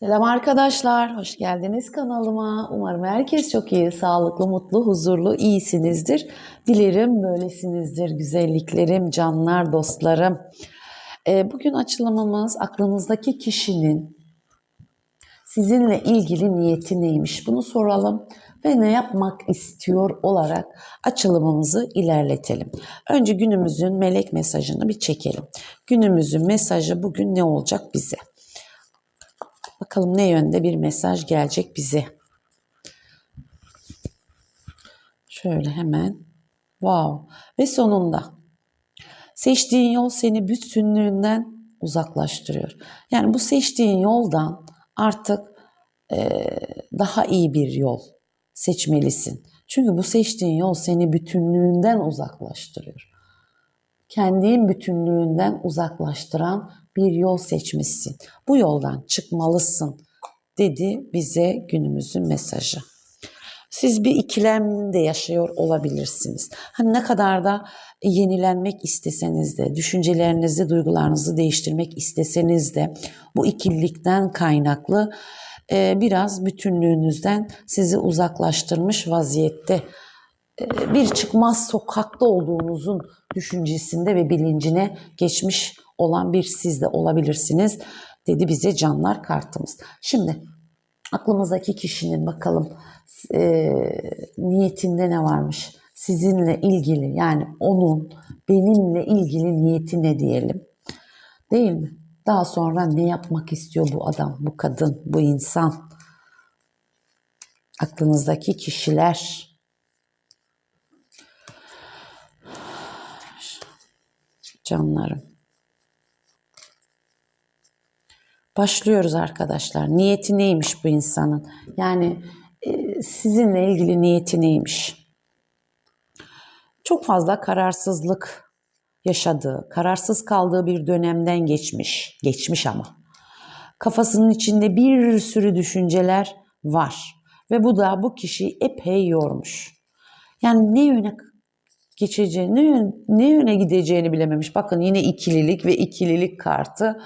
Selam arkadaşlar, hoş geldiniz kanalıma. Umarım herkes çok iyi, sağlıklı, mutlu, huzurlu, iyisinizdir. Dilerim böylesinizdir güzelliklerim, canlar, dostlarım. Ee, bugün açılımımız aklınızdaki kişinin sizinle ilgili niyeti neymiş bunu soralım ve ne yapmak istiyor olarak açılımımızı ilerletelim. Önce günümüzün melek mesajını bir çekelim. Günümüzün mesajı bugün ne olacak bize? Bakalım ne yönde bir mesaj gelecek bize. Şöyle hemen. Wow. Ve sonunda seçtiğin yol seni bütünlüğünden uzaklaştırıyor. Yani bu seçtiğin yoldan artık eee, daha iyi bir yol seçmelisin. Çünkü bu seçtiğin yol seni bütünlüğünden uzaklaştırıyor kendin bütünlüğünden uzaklaştıran bir yol seçmişsin. Bu yoldan çıkmalısın dedi bize günümüzün mesajı. Siz bir ikilemde yaşıyor olabilirsiniz. Hani ne kadar da yenilenmek isteseniz de, düşüncelerinizi, duygularınızı değiştirmek isteseniz de bu ikililikten kaynaklı biraz bütünlüğünüzden sizi uzaklaştırmış vaziyette bir çıkmaz sokakta olduğunuzun düşüncesinde ve bilincine geçmiş olan bir siz de olabilirsiniz dedi bize canlar kartımız. Şimdi aklımızdaki kişinin bakalım e, niyetinde ne varmış? Sizinle ilgili yani onun benimle ilgili niyeti ne diyelim? Değil mi? Daha sonra ne yapmak istiyor bu adam, bu kadın, bu insan? Aklınızdaki kişiler canlarım. Başlıyoruz arkadaşlar. Niyeti neymiş bu insanın? Yani e, sizinle ilgili niyeti neymiş? Çok fazla kararsızlık yaşadığı, kararsız kaldığı bir dönemden geçmiş. Geçmiş ama. Kafasının içinde bir sürü düşünceler var. Ve bu da bu kişiyi epey yormuş. Yani ne yöne geçeceğini, ne, yön- ne yöne gideceğini bilememiş. Bakın yine ikililik ve ikililik kartı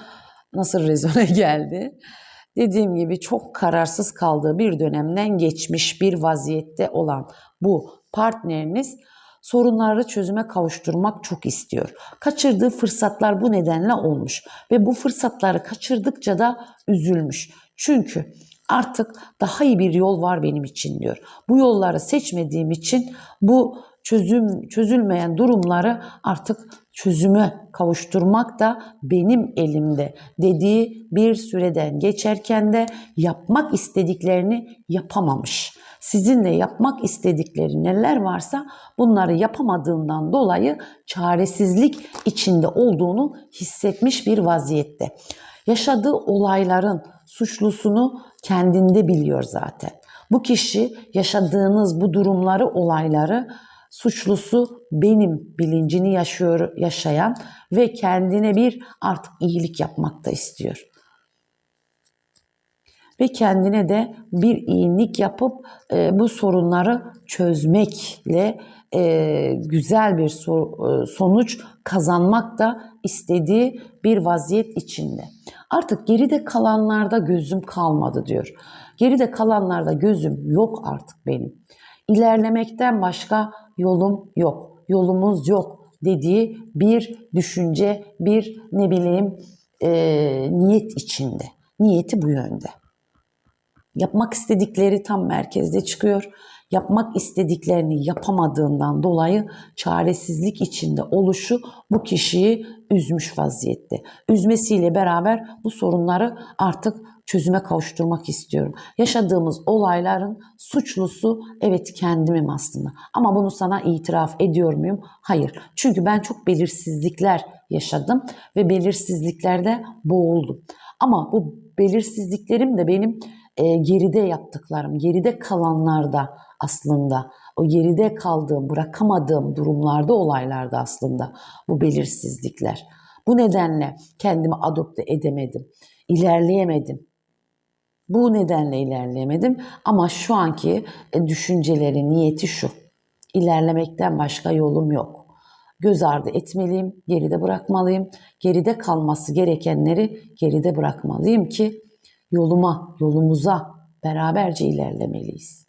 nasıl rezone geldi. Dediğim gibi çok kararsız kaldığı bir dönemden geçmiş bir vaziyette olan bu partneriniz sorunları çözüme kavuşturmak çok istiyor. Kaçırdığı fırsatlar bu nedenle olmuş ve bu fırsatları kaçırdıkça da üzülmüş. Çünkü artık daha iyi bir yol var benim için diyor. Bu yolları seçmediğim için bu çözüm çözülmeyen durumları artık çözüme kavuşturmak da benim elimde dediği bir süreden geçerken de yapmak istediklerini yapamamış. Sizinle yapmak istedikleri neler varsa bunları yapamadığından dolayı çaresizlik içinde olduğunu hissetmiş bir vaziyette. Yaşadığı olayların suçlusunu kendinde biliyor zaten. Bu kişi yaşadığınız bu durumları, olayları suçlusu benim bilincini yaşıyor, yaşayan ve kendine bir artık iyilik yapmak da istiyor. Ve kendine de bir iyilik yapıp e, bu sorunları çözmekle e, güzel bir so- e, sonuç kazanmak da istediği bir vaziyet içinde. Artık geride kalanlarda gözüm kalmadı diyor. Geride kalanlarda gözüm yok artık benim. İlerlemekten başka yolum yok. Yolumuz yok dediği bir düşünce, bir ne bileyim e, niyet içinde. Niyeti bu yönde. Yapmak istedikleri tam merkezde çıkıyor. Yapmak istediklerini yapamadığından dolayı çaresizlik içinde oluşu bu kişiyi üzmüş vaziyette. Üzmesiyle beraber bu sorunları artık çözüme kavuşturmak istiyorum. Yaşadığımız olayların suçlusu evet kendimim aslında. Ama bunu sana itiraf ediyor muyum? Hayır. Çünkü ben çok belirsizlikler yaşadım ve belirsizliklerde boğuldum. Ama bu belirsizliklerim de benim e, geride yaptıklarım, geride kalanlarda aslında o geride kaldığım, bırakamadığım durumlarda, olaylarda aslında bu belirsizlikler. Bu nedenle kendimi adopte edemedim, ilerleyemedim. Bu nedenle ilerleyemedim ama şu anki e, düşünceleri, niyeti şu. İlerlemekten başka yolum yok. Göz ardı etmeliyim, geride bırakmalıyım. Geride kalması gerekenleri geride bırakmalıyım ki yoluma, yolumuza beraberce ilerlemeliyiz.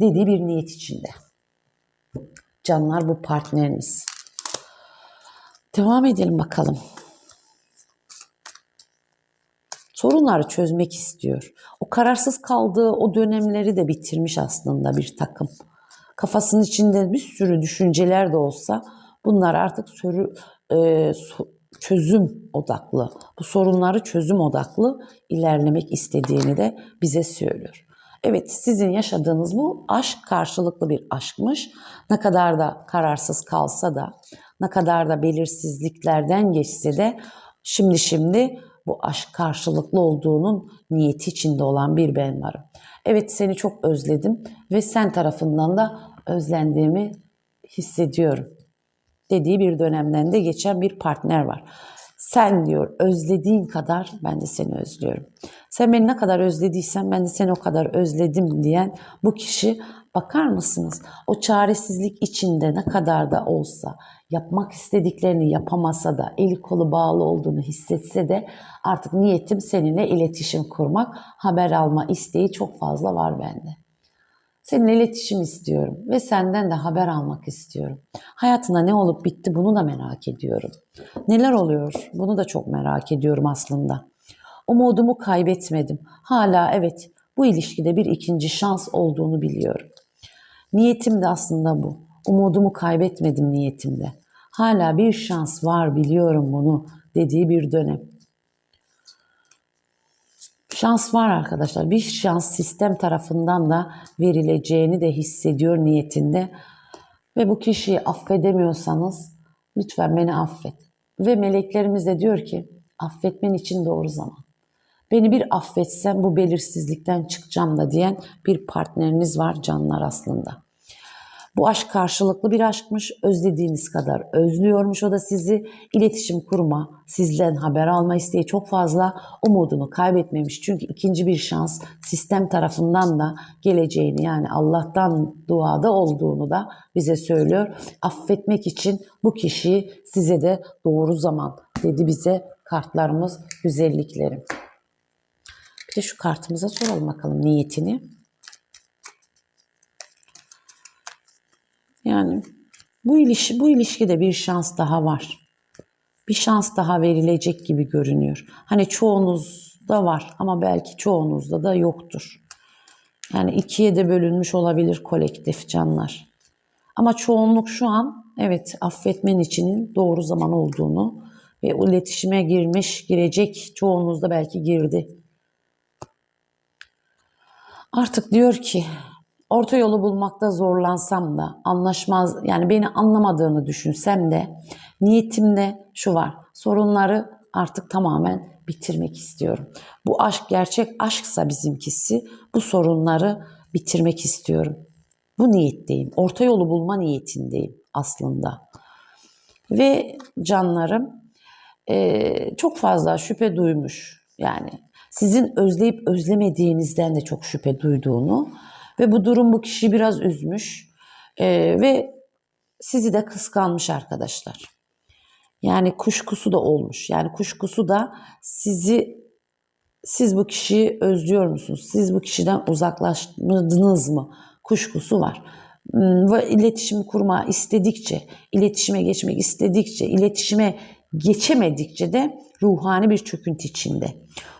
Dediği bir niyet içinde. Canlar bu partneriniz. Devam edelim bakalım. Sorunları çözmek istiyor. O kararsız kaldığı o dönemleri de bitirmiş aslında bir takım. Kafasının içinde bir sürü düşünceler de olsa bunlar artık sürü, e, çözüm odaklı, bu sorunları çözüm odaklı ilerlemek istediğini de bize söylüyor. Evet sizin yaşadığınız bu aşk karşılıklı bir aşkmış. Ne kadar da kararsız kalsa da, ne kadar da belirsizliklerden geçse de şimdi şimdi bu aşk karşılıklı olduğunun niyeti içinde olan bir ben varım. Evet seni çok özledim ve sen tarafından da özlendiğimi hissediyorum dediği bir dönemden de geçen bir partner var. Sen diyor özlediğin kadar ben de seni özlüyorum. Sen beni ne kadar özlediysen ben de seni o kadar özledim diyen bu kişi bakar mısınız? O çaresizlik içinde ne kadar da olsa yapmak istediklerini yapamasa da eli kolu bağlı olduğunu hissetse de artık niyetim seninle iletişim kurmak, haber alma isteği çok fazla var bende. Seninle iletişim istiyorum ve senden de haber almak istiyorum. Hayatında ne olup bitti bunu da merak ediyorum. Neler oluyor bunu da çok merak ediyorum aslında. Umudumu kaybetmedim. Hala evet bu ilişkide bir ikinci şans olduğunu biliyorum. Niyetim de aslında bu. Umudumu kaybetmedim niyetimde. Hala bir şans var biliyorum bunu dediği bir dönem. Şans var arkadaşlar. Bir şans sistem tarafından da verileceğini de hissediyor niyetinde. Ve bu kişiyi affedemiyorsanız lütfen beni affet. Ve meleklerimiz de diyor ki affetmen için doğru zaman. Beni bir affetsen bu belirsizlikten çıkacağım da diyen bir partneriniz var canlar aslında. Bu aşk karşılıklı bir aşkmış. Özlediğiniz kadar özlüyormuş o da sizi. İletişim kurma, sizden haber alma isteği çok fazla. Umudunu kaybetmemiş. Çünkü ikinci bir şans sistem tarafından da geleceğini yani Allah'tan duada olduğunu da bize söylüyor. Affetmek için bu kişiyi size de doğru zaman dedi bize kartlarımız, güzelliklerim. Bir de şu kartımıza soralım bakalım niyetini. Yani bu ilişki bu ilişkide bir şans daha var. Bir şans daha verilecek gibi görünüyor. Hani çoğunuzda var ama belki çoğunuzda da yoktur. Yani ikiye de bölünmüş olabilir kolektif canlar. Ama çoğunluk şu an evet affetmen için doğru zaman olduğunu ve iletişime girmiş, girecek çoğunuzda belki girdi. Artık diyor ki orta yolu bulmakta zorlansam da anlaşmaz yani beni anlamadığını düşünsem de niyetimde şu var. Sorunları artık tamamen bitirmek istiyorum. Bu aşk gerçek aşksa bizimkisi bu sorunları bitirmek istiyorum. Bu niyetteyim. Orta yolu bulma niyetindeyim aslında. Ve canlarım e, çok fazla şüphe duymuş. Yani sizin özleyip özlemediğinizden de çok şüphe duyduğunu ve bu durum bu kişiyi biraz üzmüş e, ve sizi de kıskanmış arkadaşlar. Yani kuşkusu da olmuş. Yani kuşkusu da sizi siz bu kişiyi özlüyor musunuz? Siz bu kişiden uzaklaştınız mı? Kuşkusu var. Hmm, Ve iletişim kurma istedikçe, iletişime geçmek istedikçe, iletişime geçemedikçe de ruhani bir çöküntü içinde.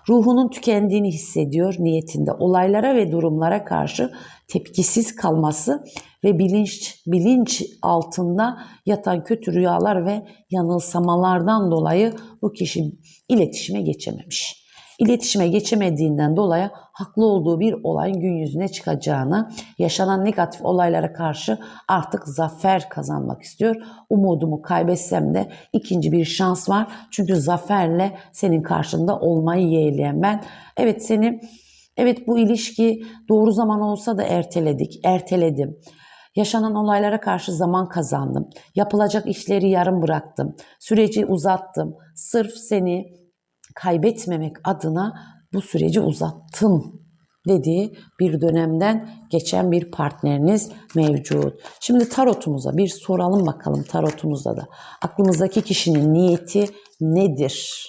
Ruhunun tükendiğini hissediyor niyetinde. Olaylara ve durumlara karşı tepkisiz kalması ve bilinç bilinç altında yatan kötü rüyalar ve yanılsamalardan dolayı bu kişi iletişime geçememiş. İletişime geçemediğinden dolayı haklı olduğu bir olayın gün yüzüne çıkacağını, yaşanan negatif olaylara karşı artık zafer kazanmak istiyor. Umudumu kaybetsem de ikinci bir şans var. Çünkü zaferle senin karşında olmayı yeğleyen ben. Evet seni Evet bu ilişki doğru zaman olsa da erteledik, erteledim. Yaşanan olaylara karşı zaman kazandım. Yapılacak işleri yarım bıraktım. Süreci uzattım. Sırf seni kaybetmemek adına bu süreci uzattım dediği bir dönemden geçen bir partneriniz mevcut. Şimdi tarotumuza bir soralım bakalım tarotumuzda da. Aklımızdaki kişinin niyeti nedir?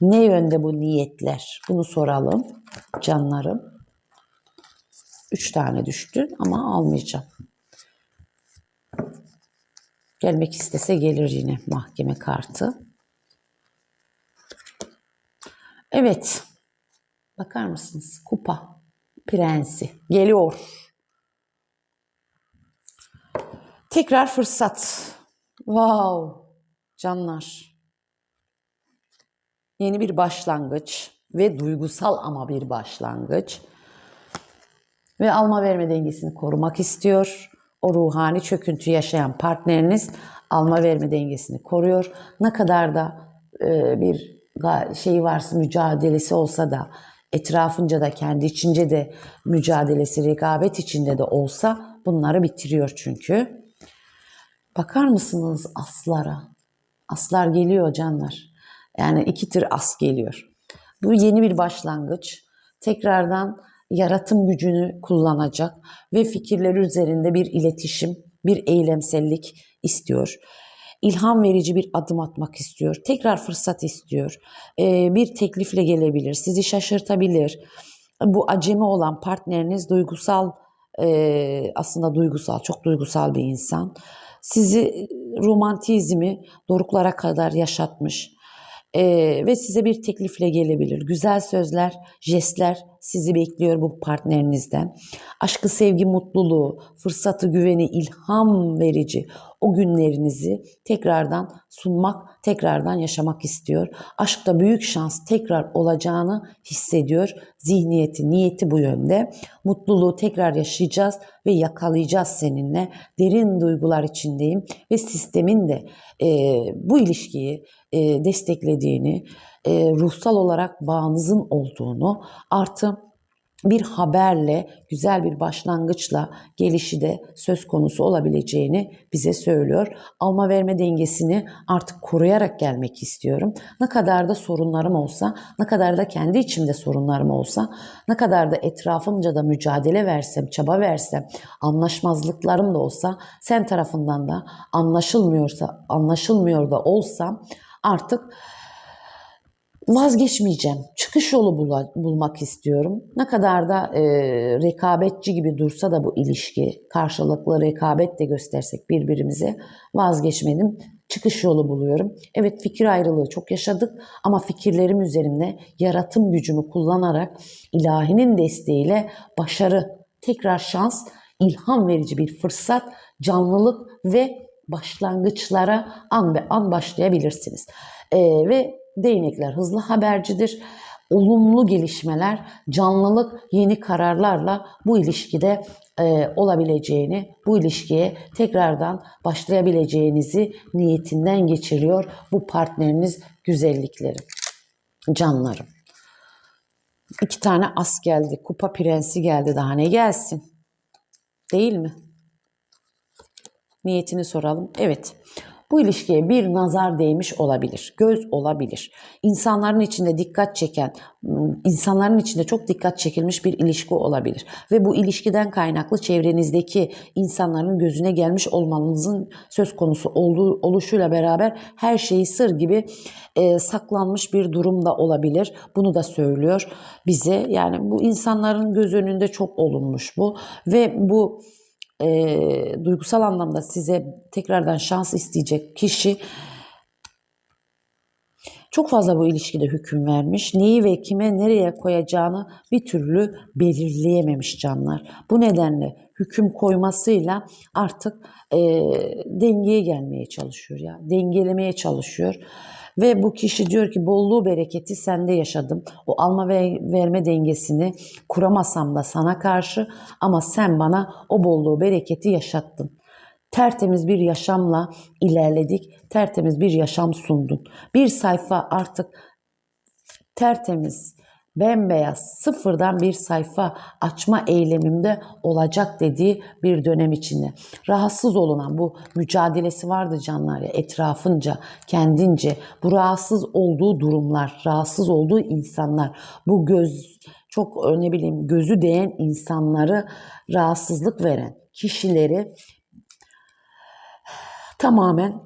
Ne yönde bu niyetler? Bunu soralım canlarım. Üç tane düştü ama almayacağım. Gelmek istese gelir yine mahkeme kartı. Evet. Bakar mısınız? Kupa prensi geliyor. Tekrar fırsat. Wow. Canlar. Yeni bir başlangıç ve duygusal ama bir başlangıç. Ve alma verme dengesini korumak istiyor. O ruhani çöküntü yaşayan partneriniz alma verme dengesini koruyor. Ne kadar da e, bir ga- şey varsa mücadelesi olsa da etrafınca da kendi içince de mücadelesi rekabet içinde de olsa bunları bitiriyor çünkü. Bakar mısınız aslara? Aslar geliyor canlar. Yani iki tür as geliyor. Bu yeni bir başlangıç. Tekrardan yaratım gücünü kullanacak ve fikirleri üzerinde bir iletişim, bir eylemsellik istiyor. İlham verici bir adım atmak istiyor. Tekrar fırsat istiyor. Ee, bir teklifle gelebilir. Sizi şaşırtabilir. Bu acemi olan partneriniz duygusal e, aslında duygusal, çok duygusal bir insan. Sizi romantizmi doruklara kadar yaşatmış e, ve size bir teklifle gelebilir. Güzel sözler, jestler sizi bekliyor bu partnerinizden. Aşkı, sevgi, mutluluğu, fırsatı, güveni, ilham verici o günlerinizi tekrardan sunmak, tekrardan yaşamak istiyor. Aşkta büyük şans tekrar olacağını hissediyor. Zihniyeti, niyeti bu yönde. Mutluluğu tekrar yaşayacağız ve yakalayacağız seninle. Derin duygular içindeyim ve sistemin de e, bu ilişkiyi e, desteklediğini, e, ruhsal olarak bağınızın olduğunu artı bir haberle, güzel bir başlangıçla gelişi de söz konusu olabileceğini bize söylüyor. Alma verme dengesini artık koruyarak gelmek istiyorum. Ne kadar da sorunlarım olsa, ne kadar da kendi içimde sorunlarım olsa, ne kadar da etrafımca da mücadele versem, çaba versem, anlaşmazlıklarım da olsa, sen tarafından da anlaşılmıyorsa, anlaşılmıyor da olsam artık vazgeçmeyeceğim. Çıkış yolu bula- bulmak istiyorum. Ne kadar da e, rekabetçi gibi dursa da bu ilişki, karşılıklı rekabet de göstersek birbirimize vazgeçmedim. Çıkış yolu buluyorum. Evet fikir ayrılığı çok yaşadık ama fikirlerim üzerinde yaratım gücümü kullanarak ilahinin desteğiyle başarı, tekrar şans, ilham verici bir fırsat, canlılık ve başlangıçlara an be an başlayabilirsiniz. Ee, ve değnekler hızlı habercidir. Olumlu gelişmeler, canlılık, yeni kararlarla bu ilişkide e, olabileceğini, bu ilişkiye tekrardan başlayabileceğinizi niyetinden geçiriyor bu partneriniz güzellikleri. Canlarım. İki tane as geldi. Kupa prensi geldi. Daha ne gelsin? Değil mi? Niyetini soralım. Evet. Bu ilişkiye bir nazar değmiş olabilir. Göz olabilir. İnsanların içinde dikkat çeken, insanların içinde çok dikkat çekilmiş bir ilişki olabilir. Ve bu ilişkiden kaynaklı çevrenizdeki insanların gözüne gelmiş olmanızın söz konusu olduğu oluşuyla beraber her şeyi sır gibi e, saklanmış bir durum da olabilir. Bunu da söylüyor bize. Yani bu insanların göz önünde çok olunmuş bu. Ve bu e, duygusal anlamda size tekrardan şans isteyecek kişi çok fazla bu ilişkide hüküm vermiş. Neyi ve kime nereye koyacağını bir türlü belirleyememiş canlar. Bu nedenle hüküm koymasıyla artık e, dengeye gelmeye çalışıyor ya. Dengelemeye çalışıyor. Ve bu kişi diyor ki bolluğu bereketi sende yaşadım. O alma ve verme dengesini kuramasam da sana karşı ama sen bana o bolluğu bereketi yaşattın. Tertemiz bir yaşamla ilerledik. Tertemiz bir yaşam sundun. Bir sayfa artık tertemiz, bembeyaz, sıfırdan bir sayfa açma eylemimde olacak dediği bir dönem içinde. Rahatsız olunan bu mücadelesi vardı canlar ya etrafınca, kendince. Bu rahatsız olduğu durumlar, rahatsız olduğu insanlar, bu göz çok e, ne bileyim gözü değen insanları rahatsızlık veren kişileri tamamen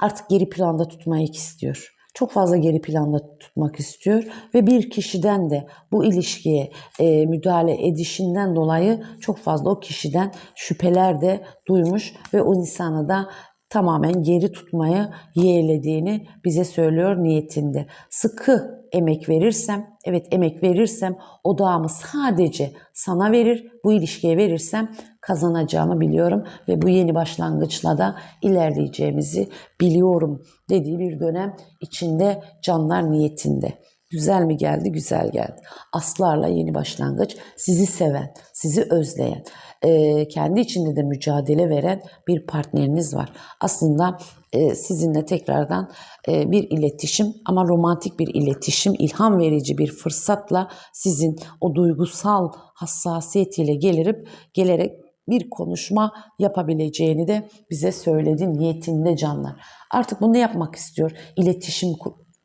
artık geri planda tutmayı istiyor. Çok fazla geri planda tutmak istiyor ve bir kişiden de bu ilişkiye e, müdahale edişinden dolayı çok fazla o kişiden şüpheler de duymuş ve o insanı da tamamen geri tutmayı yeğlediğini bize söylüyor niyetinde. Sıkı emek verirsem, evet emek verirsem odağımı sadece sana verir, bu ilişkiye verirsem kazanacağımı biliyorum ve bu yeni başlangıçla da ilerleyeceğimizi biliyorum dediği bir dönem içinde canlar niyetinde. Güzel mi geldi? Güzel geldi. Aslarla yeni başlangıç. Sizi seven, sizi özleyen, e, kendi içinde de mücadele veren bir partneriniz var. Aslında e, sizinle tekrardan e, bir iletişim ama romantik bir iletişim, ilham verici bir fırsatla sizin o duygusal hassasiyetiyle gelerek, gelerek bir konuşma yapabileceğini de bize söyledi niyetinde canlar. Artık bunu yapmak istiyor? İletişim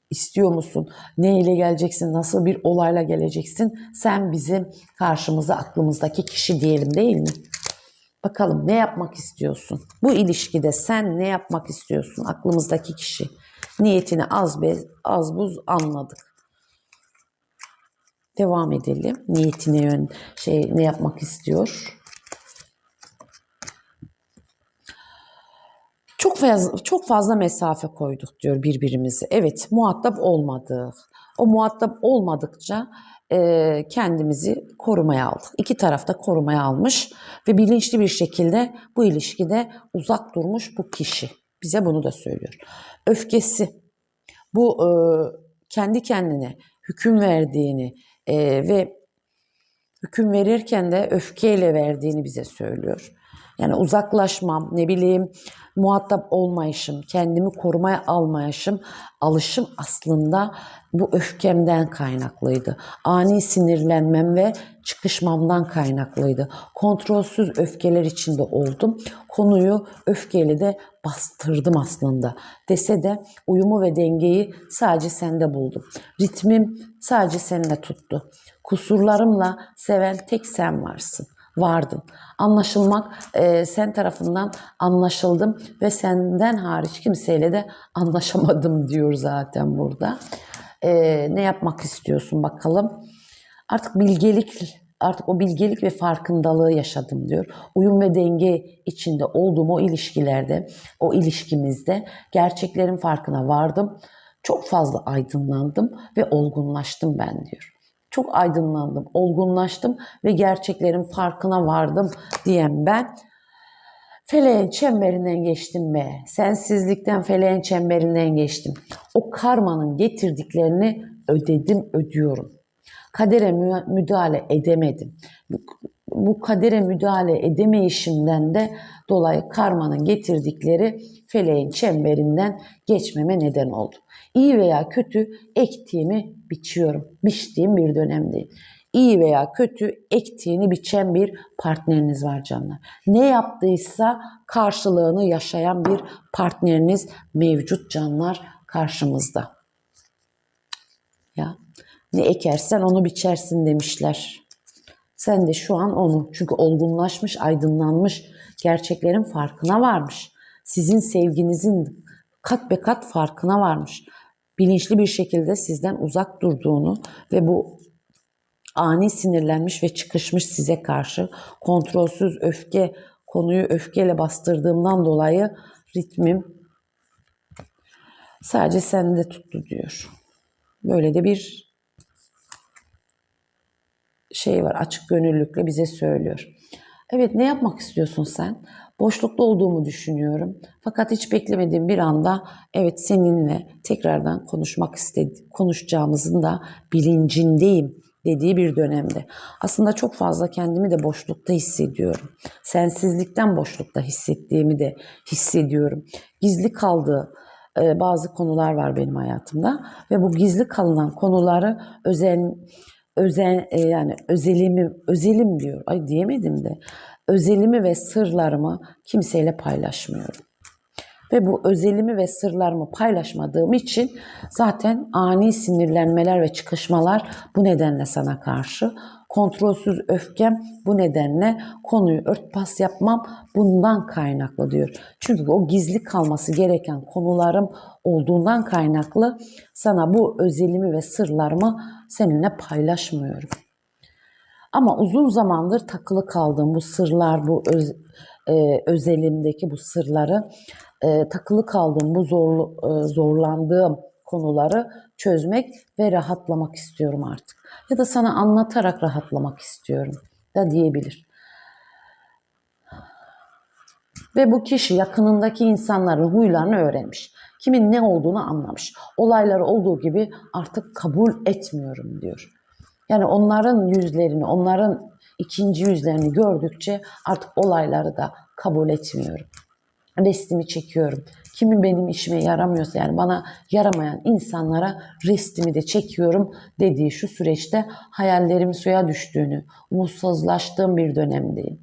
istiyor musun? Ne ile geleceksin? Nasıl bir olayla geleceksin? Sen bizim karşımıza aklımızdaki kişi diyelim değil mi? Bakalım ne yapmak istiyorsun? Bu ilişkide sen ne yapmak istiyorsun? Aklımızdaki kişi. Niyetini az bez, az buz anladık. Devam edelim. Niyetine yön şey ne yapmak istiyor? Çok fazla, çok fazla mesafe koyduk diyor birbirimize. Evet muhatap olmadık. O muhatap olmadıkça e, kendimizi korumaya aldık. İki taraf da korumaya almış ve bilinçli bir şekilde bu ilişkide uzak durmuş bu kişi. Bize bunu da söylüyor. Öfkesi, bu e, kendi kendine hüküm verdiğini e, ve hüküm verirken de öfkeyle verdiğini bize söylüyor. Yani uzaklaşmam, ne bileyim muhatap olmayışım, kendimi korumaya almayışım, alışım aslında bu öfkemden kaynaklıydı. Ani sinirlenmem ve çıkışmamdan kaynaklıydı. Kontrolsüz öfkeler içinde oldum. Konuyu öfkeyle de bastırdım aslında. Dese de uyumu ve dengeyi sadece sende buldum. Ritmim sadece seninle tuttu. Kusurlarımla seven tek sen varsın vardın. Anlaşılmak e, sen tarafından anlaşıldım ve senden hariç kimseyle de anlaşamadım diyor zaten burada. E, ne yapmak istiyorsun bakalım. Artık bilgelik artık o bilgelik ve farkındalığı yaşadım diyor. Uyum ve denge içinde olduğum o ilişkilerde, o ilişkimizde gerçeklerin farkına vardım. Çok fazla aydınlandım ve olgunlaştım ben diyor. Çok aydınlandım, olgunlaştım ve gerçeklerin farkına vardım diyen ben feleğin çemberinden geçtim be. Sensizlikten feleğin çemberinden geçtim. O karmanın getirdiklerini ödedim, ödüyorum. Kadere mü- müdahale edemedim. Bu kadere müdahale edemeyişimden de dolayı karmanın getirdikleri feleğin çemberinden geçmeme neden oldu. İyi veya kötü ektiğimi biçiyorum. Biçtiğim bir dönemdeyim. İyi veya kötü ektiğini biçen bir partneriniz var canlar. Ne yaptıysa karşılığını yaşayan bir partneriniz mevcut canlar karşımızda. Ya ne ekersen onu biçersin demişler. Sen de şu an onu çünkü olgunlaşmış, aydınlanmış, gerçeklerin farkına varmış. Sizin sevginizin kat be kat farkına varmış. Bilinçli bir şekilde sizden uzak durduğunu ve bu ani sinirlenmiş ve çıkışmış size karşı kontrolsüz öfke konuyu öfkeyle bastırdığımdan dolayı ritmim sadece sende tuttu diyor. Böyle de bir şey var açık gönüllülükle bize söylüyor. Evet ne yapmak istiyorsun sen? Boşlukta olduğumu düşünüyorum. Fakat hiç beklemediğim bir anda evet seninle tekrardan konuşmak istedi konuşacağımızın da bilincindeyim dediği bir dönemde. Aslında çok fazla kendimi de boşlukta hissediyorum. Sensizlikten boşlukta hissettiğimi de hissediyorum. Gizli kaldığı e, bazı konular var benim hayatımda ve bu gizli kalınan konuları özen özen e, yani özelimi özelim diyor. Ay diyemedim de. Özelimi ve sırlarımı kimseyle paylaşmıyorum. Ve bu özelimi ve sırlarımı paylaşmadığım için zaten ani sinirlenmeler ve çıkışmalar bu nedenle sana karşı Kontrolsüz öfkem bu nedenle konuyu örtbas yapmam bundan kaynaklı diyor. Çünkü o gizli kalması gereken konularım olduğundan kaynaklı sana bu özelimi ve sırlarımı seninle paylaşmıyorum. Ama uzun zamandır takılı kaldığım bu sırlar, bu öz, e, özelimdeki bu sırları, e, takılı kaldığım bu zorlu, e, zorlandığım konuları çözmek ve rahatlamak istiyorum artık. Ya da sana anlatarak rahatlamak istiyorum da diyebilir. Ve bu kişi yakınındaki insanların huylarını öğrenmiş. Kimin ne olduğunu anlamış. Olayları olduğu gibi artık kabul etmiyorum diyor. Yani onların yüzlerini, onların ikinci yüzlerini gördükçe artık olayları da kabul etmiyorum. Restimi çekiyorum. Kimin benim işime yaramıyorsa yani bana yaramayan insanlara restimi de çekiyorum dediği şu süreçte hayallerimin suya düştüğünü, umutsuzlaştığım bir dönemdeyim.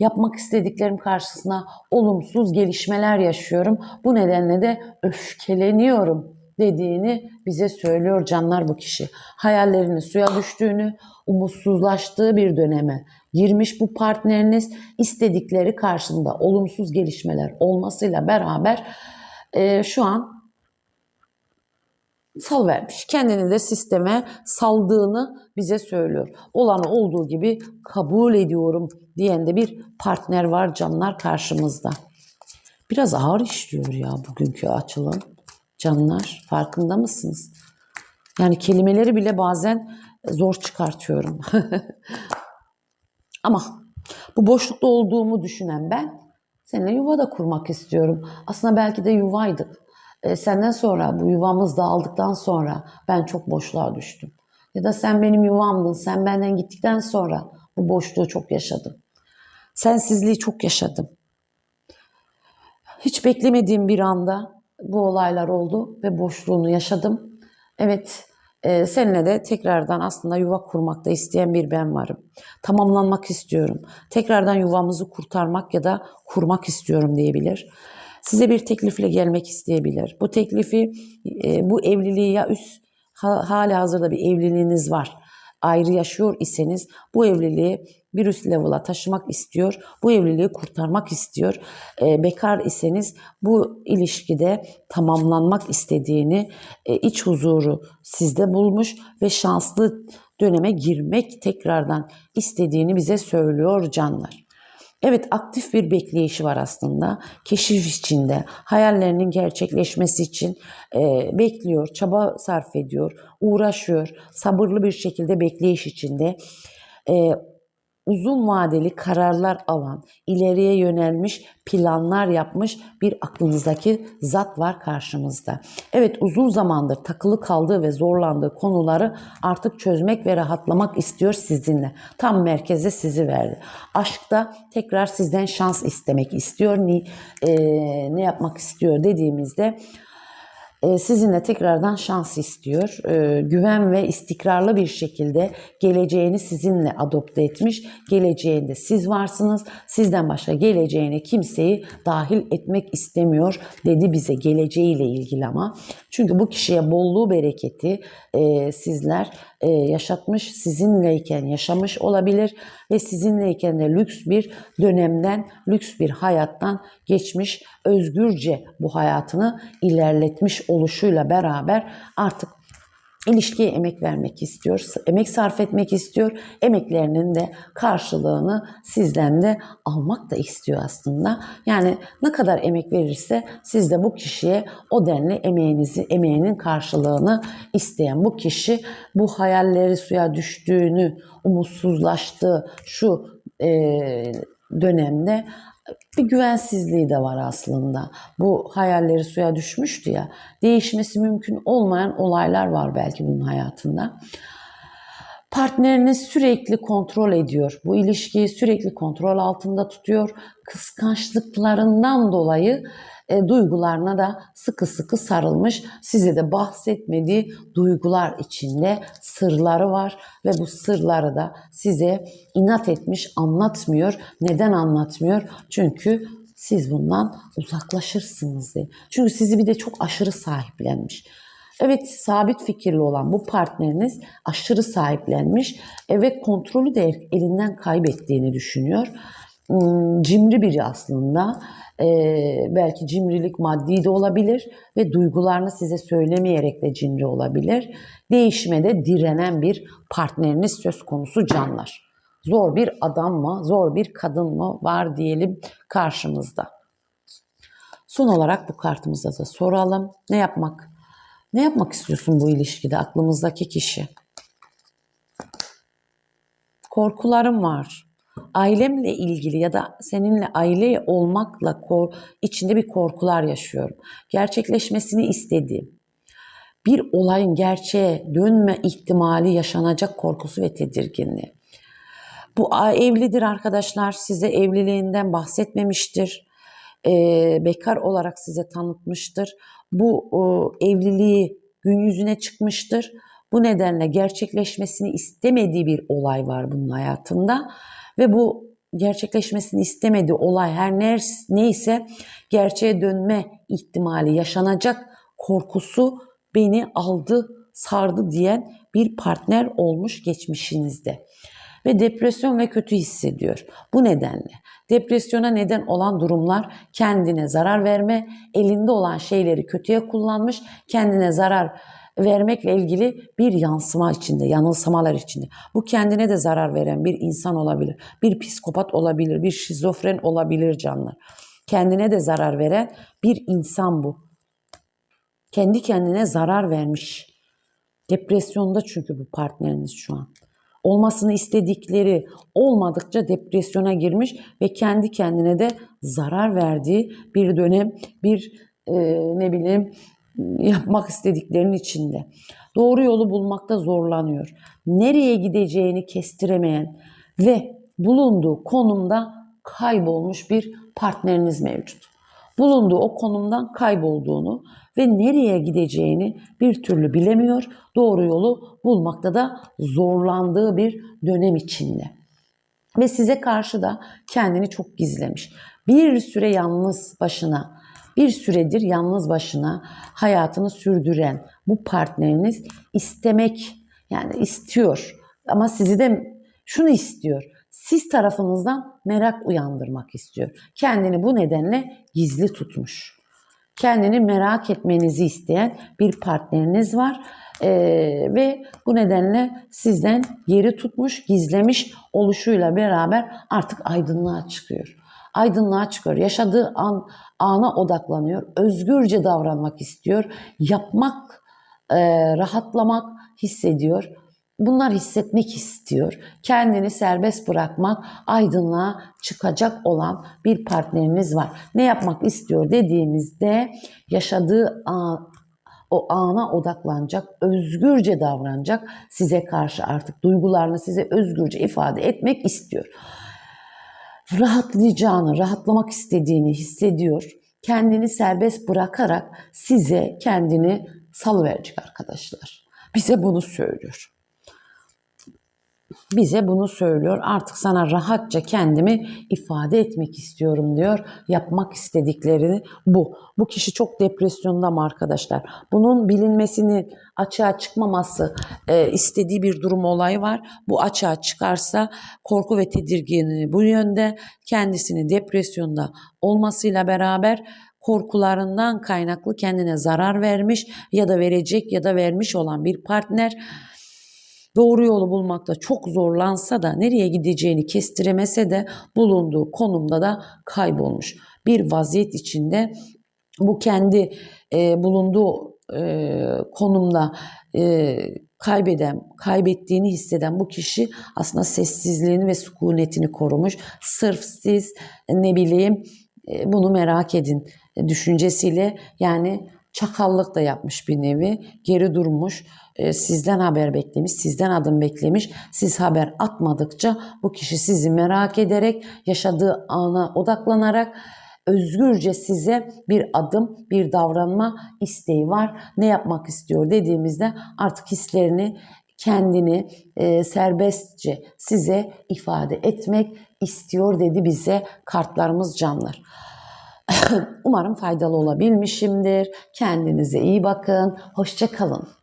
Yapmak istediklerim karşısına olumsuz gelişmeler yaşıyorum. Bu nedenle de öfkeleniyorum dediğini bize söylüyor canlar bu kişi. Hayallerinin suya düştüğünü, umutsuzlaştığı bir döneme girmiş bu partneriniz istedikleri karşında olumsuz gelişmeler olmasıyla beraber e, şu an sal vermiş. Kendini de sisteme saldığını bize söylüyor. Olanı olduğu gibi kabul ediyorum diyen de bir partner var canlar karşımızda. Biraz ağır işliyor ya bugünkü açılım. Canlar farkında mısınız? Yani kelimeleri bile bazen zor çıkartıyorum. Ama bu boşlukta olduğumu düşünen ben seninle yuva da kurmak istiyorum. Aslında belki de yuvaydık. E, senden sonra bu yuvamız dağıldıktan sonra ben çok boşluğa düştüm. Ya da sen benim yuvamdın. Sen benden gittikten sonra bu boşluğu çok yaşadım. Sensizliği çok yaşadım. Hiç beklemediğim bir anda bu olaylar oldu ve boşluğunu yaşadım. Evet, e, seninle de tekrardan aslında yuva kurmakta isteyen bir ben varım. Tamamlanmak istiyorum. Tekrardan yuvamızı kurtarmak ya da kurmak istiyorum diyebilir. Size bir teklifle gelmek isteyebilir. Bu teklifi, e, bu evliliği ya üst ha, hali hazırda bir evliliğiniz var. Ayrı yaşıyor iseniz bu evliliği bir üst level'a taşımak istiyor. Bu evliliği kurtarmak istiyor. E, bekar iseniz bu ilişkide tamamlanmak istediğini, e, iç huzuru sizde bulmuş ve şanslı döneme girmek tekrardan istediğini bize söylüyor canlar. Evet aktif bir bekleyişi var aslında. Keşif içinde, hayallerinin gerçekleşmesi için e, bekliyor, çaba sarf ediyor, uğraşıyor, sabırlı bir şekilde bekleyiş içinde. E, uzun vadeli kararlar alan, ileriye yönelmiş planlar yapmış bir aklınızdaki zat var karşımızda. Evet uzun zamandır takılı kaldığı ve zorlandığı konuları artık çözmek ve rahatlamak istiyor sizinle. Tam merkeze sizi verdi. Aşkta tekrar sizden şans istemek istiyor. Ne, e, ne yapmak istiyor dediğimizde sizinle tekrardan şans istiyor. E, güven ve istikrarlı bir şekilde geleceğini sizinle adopte etmiş. Geleceğinde siz varsınız. Sizden başka geleceğine kimseyi dahil etmek istemiyor dedi bize geleceğiyle ilgili ama. Çünkü bu kişiye bolluğu bereketi e, sizler e, yaşatmış, sizinleyken yaşamış olabilir ve sizinleyken de lüks bir dönemden, lüks bir hayattan geçmiş, özgürce bu hayatını ilerletmiş oluşuyla beraber artık ilişkiye emek vermek istiyor, emek sarf etmek istiyor. Emeklerinin de karşılığını sizden de almak da istiyor aslında. Yani ne kadar emek verirse siz de bu kişiye o denli emeğinizi, emeğinin karşılığını isteyen bu kişi bu hayalleri suya düştüğünü, umutsuzlaştığı şu e, dönemde bir güvensizliği de var aslında. Bu hayalleri suya düşmüştü ya. Değişmesi mümkün olmayan olaylar var belki bunun hayatında. Partneriniz sürekli kontrol ediyor. Bu ilişkiyi sürekli kontrol altında tutuyor. Kıskançlıklarından dolayı e, duygularına da sıkı sıkı sarılmış. Size de bahsetmediği duygular içinde sırları var ve bu sırları da size inat etmiş, anlatmıyor. Neden anlatmıyor? Çünkü siz bundan uzaklaşırsınız diye. Çünkü sizi bir de çok aşırı sahiplenmiş. Evet sabit fikirli olan bu partneriniz aşırı sahiplenmiş ve kontrolü de elinden kaybettiğini düşünüyor. Hmm, Cimri biri aslında. Ee, belki cimrilik maddi de olabilir ve duygularını size söylemeyerek de cimri olabilir. Değişime de direnen bir partneriniz söz konusu canlar. Zor bir adam mı, zor bir kadın mı var diyelim karşımızda. Son olarak bu kartımıza da soralım. Ne yapmak? Ne yapmak istiyorsun bu ilişkide aklımızdaki kişi? Korkularım var. Ailemle ilgili ya da seninle aile olmakla içinde bir korkular yaşıyorum. Gerçekleşmesini istediğim bir olayın gerçeğe dönme ihtimali yaşanacak korkusu ve tedirginliği. Bu evlidir arkadaşlar. Size evliliğinden bahsetmemiştir. Ee, bekar olarak size tanıtmıştır. Bu o, evliliği gün yüzüne çıkmıştır. Bu nedenle gerçekleşmesini istemediği bir olay var bunun hayatında. Ve bu gerçekleşmesini istemediği olay her neyse gerçeğe dönme ihtimali yaşanacak korkusu beni aldı, sardı diyen bir partner olmuş geçmişinizde ve depresyon ve kötü hissediyor. Bu nedenle depresyona neden olan durumlar kendine zarar verme, elinde olan şeyleri kötüye kullanmış, kendine zarar vermekle ilgili bir yansıma içinde, yanılsamalar içinde. Bu kendine de zarar veren bir insan olabilir, bir psikopat olabilir, bir şizofren olabilir canlar. Kendine de zarar veren bir insan bu. Kendi kendine zarar vermiş. Depresyonda çünkü bu partneriniz şu an olmasını istedikleri olmadıkça depresyona girmiş ve kendi kendine de zarar verdiği bir dönem, bir e, ne bileyim yapmak istediklerinin içinde. Doğru yolu bulmakta zorlanıyor. Nereye gideceğini kestiremeyen ve bulunduğu konumda kaybolmuş bir partneriniz mevcut. Bulunduğu o konumdan kaybolduğunu ve nereye gideceğini bir türlü bilemiyor. Doğru yolu bulmakta da zorlandığı bir dönem içinde. Ve size karşı da kendini çok gizlemiş. Bir süre yalnız başına, bir süredir yalnız başına hayatını sürdüren bu partneriniz istemek yani istiyor ama sizi de şunu istiyor. Siz tarafınızdan merak uyandırmak istiyor. Kendini bu nedenle gizli tutmuş kendini merak etmenizi isteyen bir partneriniz var. Ee, ve bu nedenle sizden yeri tutmuş, gizlemiş oluşuyla beraber artık aydınlığa çıkıyor. Aydınlığa çıkıyor. Yaşadığı an ana odaklanıyor. Özgürce davranmak istiyor. Yapmak, e, rahatlamak hissediyor. Bunlar hissetmek istiyor. Kendini serbest bırakmak, aydınlığa çıkacak olan bir partneriniz var. Ne yapmak istiyor dediğimizde yaşadığı an, o ana odaklanacak, özgürce davranacak, size karşı artık duygularını size özgürce ifade etmek istiyor. Rahatlayacağını, rahatlamak istediğini hissediyor. Kendini serbest bırakarak size kendini salıverecek arkadaşlar. Bize bunu söylüyor bize bunu söylüyor. Artık sana rahatça kendimi ifade etmek istiyorum diyor. Yapmak istediklerini bu. Bu kişi çok depresyonda mı arkadaşlar? Bunun bilinmesini açığa çıkmaması e, istediği bir durum olayı var. Bu açığa çıkarsa korku ve tedirginliği bu yönde kendisini depresyonda olmasıyla beraber korkularından kaynaklı kendine zarar vermiş ya da verecek ya da vermiş olan bir partner doğru yolu bulmakta çok zorlansa da nereye gideceğini kestiremese de bulunduğu konumda da kaybolmuş bir vaziyet içinde bu kendi e, bulunduğu e, konumda e, kaybeden, kaybettiğini hisseden bu kişi aslında sessizliğini ve sükunetini korumuş. Sırf siz ne bileyim e, bunu merak edin düşüncesiyle yani çakallık da yapmış bir nevi. Geri durmuş, e, sizden haber beklemiş, sizden adım beklemiş. Siz haber atmadıkça bu kişi sizi merak ederek, yaşadığı ana odaklanarak özgürce size bir adım, bir davranma isteği var. Ne yapmak istiyor dediğimizde artık hislerini kendini e, serbestçe size ifade etmek istiyor dedi bize kartlarımız canlar. Umarım faydalı olabilmişimdir. Kendinize iyi bakın. Hoşça kalın.